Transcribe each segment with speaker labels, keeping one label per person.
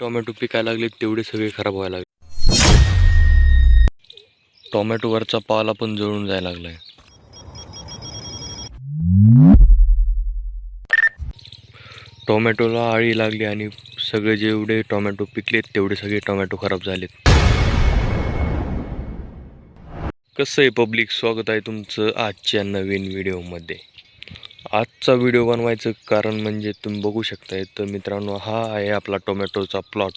Speaker 1: Tomato पिकायला लागले तेवढे सगळे खराब व्हायला लागले. टोमॅटोवरचा पाला पण जळून जायला लागलाय. टोमॅटोला आळी लागली आणि सगळे जेवढे टोमॅटो पिकलेत तेवढे सगळे टोमॅटो खराब झालेत. कसं आहे पब्लिक? स्वागत आहे तुमचं आजच्या नवीन व्हिडिओमध्ये. आजचा व्हिडिओ बनवायचं कारण म्हणजे तुम्ही बघू शकताय तर मित्रांनो हा आहे आपला टोमॅटोचा प्लॉट.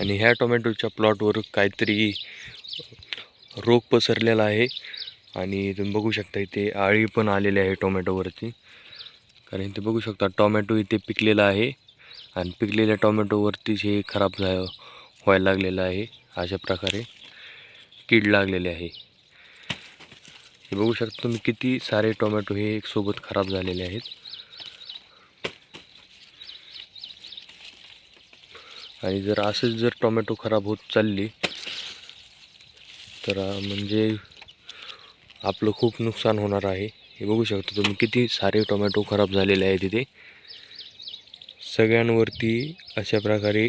Speaker 1: आणि ह्या टोमॅटोच्या प्लॉटवर काहीतरी रोग पसरलेला आहे. आणि तुम्ही बघू शकता इथे आळी पण आलेली आहे टोमॅटोवरती. कारण इथे बघू शकता टोमॅटो इथे पिकलेला आहे. आणि पिकलेल्या टोमॅटोवरतीच हे खराब झा व्हायला लागलेलं आहे. अशा प्रकारे कीड लागलेली आहे. हे बघू शकता तुम्ही किती सारे टोमॅटो हे एक सोबत खराब झालेले आहेत. आणि जर असेच जर टोमॅटो खराब होत चालली तर म्हणजे आपलं खूप नुकसान होणार आहे. हे बघू शकता तुम्ही किती सारे टोमॅटो खराब झालेले आहेत तिथे सगळ्यांवरती अशा प्रकारे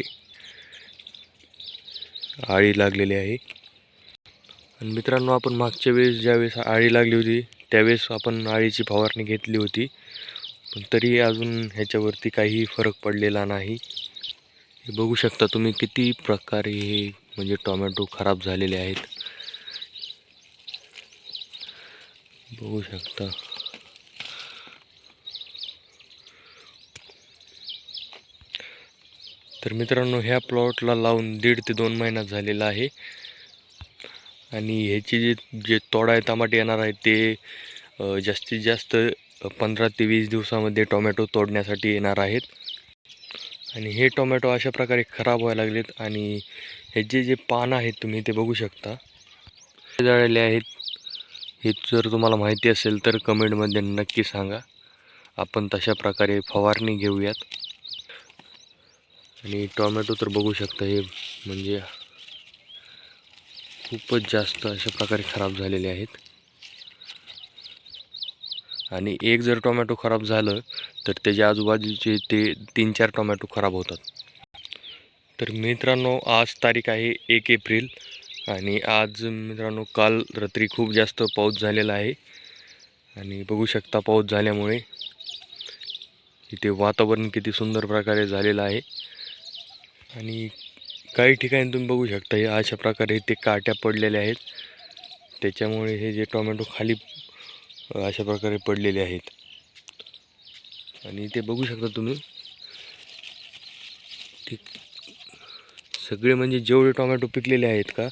Speaker 1: आळी लागलेली आहे. आणि मित्रांनो आपण मागच्या वेळेस ज्यावेळेस आळी लागली होती त्यावेळेस आपण आळीची फवारणी घेतली होती. पण तरी अजून ह्याच्यावरती काही फरक पडलेला नाही. हे बघू शकता तुम्ही किती प्रकारे हे म्हणजे टोमॅटो खराब झालेले आहेत. बघू शकता. तर मित्रांनो ह्या प्लॉटला लावून दीड ते दोन महिना झालेला आहे. आणि ह्याचे जे जे तोडाय टमाटे येणार आहेत ते जास्तीत जास्त पंधरा ते वीस दिवसामध्ये टोमॅटो तोडण्यासाठी येणार आहेत. आणि हे टोमॅटो अशा प्रकारे खराब व्हायला लागलेत आणि ह्याचे जे पानं आहेत तुम्ही ते बघू शकता. जळलेले आहेत. हे जर तुम्हाला माहिती असेल तर कमेंटमध्ये नक्की सांगा. आपण तशा प्रकारे फवारणी घेऊयात. आणि टोमॅटो तर बघू शकता हे म्हणजे खूपच जास्त अशा प्रकारे खराब झालेले आहेत. आणि एक जर टोमॅटो खराब झालं तर त्याच्या आजूबाजूचे ते तीन चार टोमॅटो खराब होतात. तर मित्रांनो आज तारीख आहे एक एप्रिल आणि आज मित्रांनो काल रात्री खूप जास्त पाऊस झालेला आहे. आणि बघू शकता पाऊस झाल्यामुळे इथे वातावरण किती सुंदर प्रकारे झालेलं आहे. आणि काही ठिकाणी तुम्ही बघू शकता हे अशा प्रकारे ते काट्या पडलेल्या आहेत. त्याच्यामुळे हे जे टोमॅटो खाली अशा प्रकारे पडलेले आहेत. आणि ते बघू शकता तुम्ही. ठीक सगळे म्हणजे जेवढे टोमॅटो पिकलेले आहेत का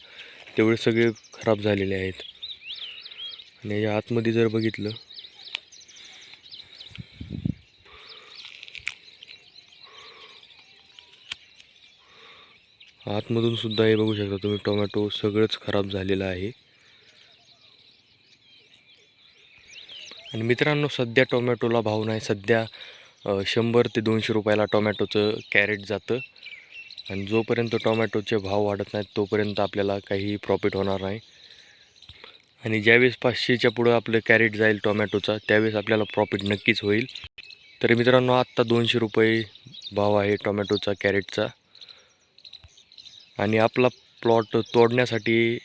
Speaker 1: तेवढे सगळे खराब झालेले आहेत. आणि या आतमध्ये जर बघितलं आतमधून सुद्धा हे बघू शकता तुम्ही टोमॅटो सगळंच खराब झालेलं आहे. आणि मित्रांनो सध्या टोमॅटोला भाव नाही सध्या शंभर ते दोनशे रुपयाला टोमॅटोचं कॅरेट जातं. आणि जोपर्यंत टोमॅटोचे भाव वाढत नाहीत तोपर्यंत आपल्याला काही प्रॉफिट होणार नाही. आणि ज्यावेळेस पाचशेच्या पुढं आपलं कॅरेट जाईल टोमॅटोचा त्यावेळेस आपल्याला प्रॉफिट नक्कीच होईल. तर मित्रांनो आत्ता दोनशे रुपये भाव आहे टोमॅटोचा कॅरेटचा. आणि आपला प्लॉट तोडण्यासाठी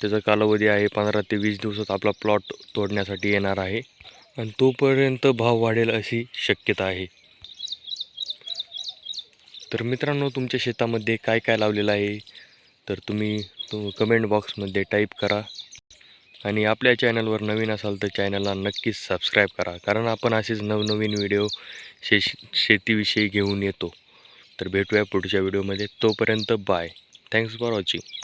Speaker 1: त्याचा कालावधी आहे पंधरा ते वीस दिवसात आपला प्लॉट तोडण्यासाठी येणार आहे. आणि तोपर्यंत भाव वाढेल अशी शक्यता आहे. तर मित्रांनो तुमच्या शेतामध्ये काय काय लावलेलं आहे? तर तुम्ही तो कमेंट बॉक्समध्ये टाईप करा. आणि आपल्या चॅनलवर नवीन असाल तर चॅनलला नक्कीच सबस्क्राईब करा. कारण आपण असेच नवनवीन व्हिडिओ शे शेतीविषयी घेऊन येतो. तर भेटूया पुढच्या व्हिडिओमध्ये. तोपर्यंत बाय. Thanks for watching